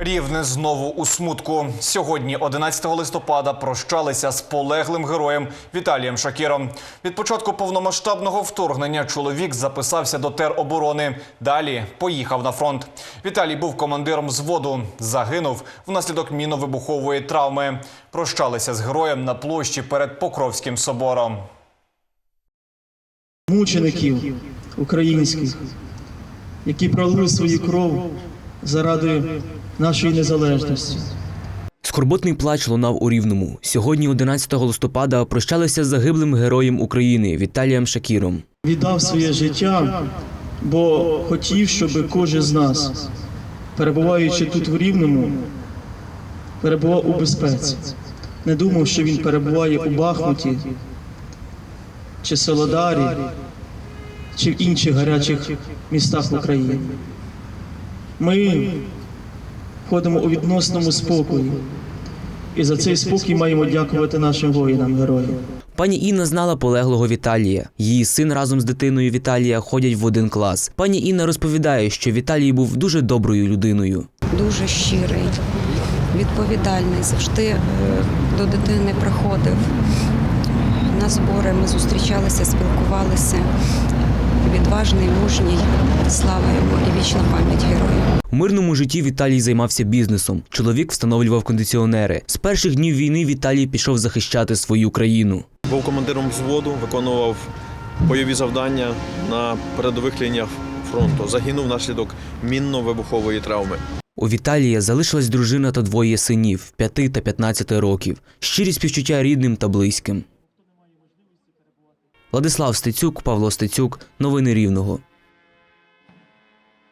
Рівне знову у смутку. Сьогодні, 11 листопада, прощалися з полеглим героєм Віталієм Шакіром. Від початку повномасштабного вторгнення чоловік записався до тероборони. Далі поїхав на фронт. Віталій був командиром взводу. Загинув внаслідок міновибухової травми. Прощалися з героєм на площі перед Покровським собором. мучеників українських, які пролили свою кров заради нашої незалежності. Скорботний плач лунав у Рівному. Сьогодні, 11 листопада, прощалися з загиблим героєм України Віталієм Шакіром. Віддав своє життя, бо хотів, щоб кожен з нас, перебуваючи тут в Рівному, перебував у безпеці. Не думав, що він перебуває у Бахмуті чи Солодарі, чи в інших гарячих містах України. Ми ходимо у відносному спокої, і за цей спокій маємо дякувати нашим воїнам, героям. Пані Інна знала полеглого Віталія. Її син разом з дитиною Віталія ходять в один клас. Пані Інна розповідає, що Віталій був дуже доброю людиною. дуже щирий, відповідальний, завжди е, до дитини приходив. На збори ми зустрічалися, спілкувалися. Відважний, мужній, слава йому і вічна пам'ять. У мирному житті Віталій займався бізнесом. Чоловік встановлював кондиціонери. З перших днів війни Віталій пішов захищати свою країну. Був командиром взводу, виконував бойові завдання на передових лініях фронту. Загинув внаслідок мінно-вибухової травми. У Віталія залишилась дружина та двоє синів 5 та 15 років. Щирі співчуття рідним та близьким. Владислав Стецюк, Павло Стецюк. Новини Рівного.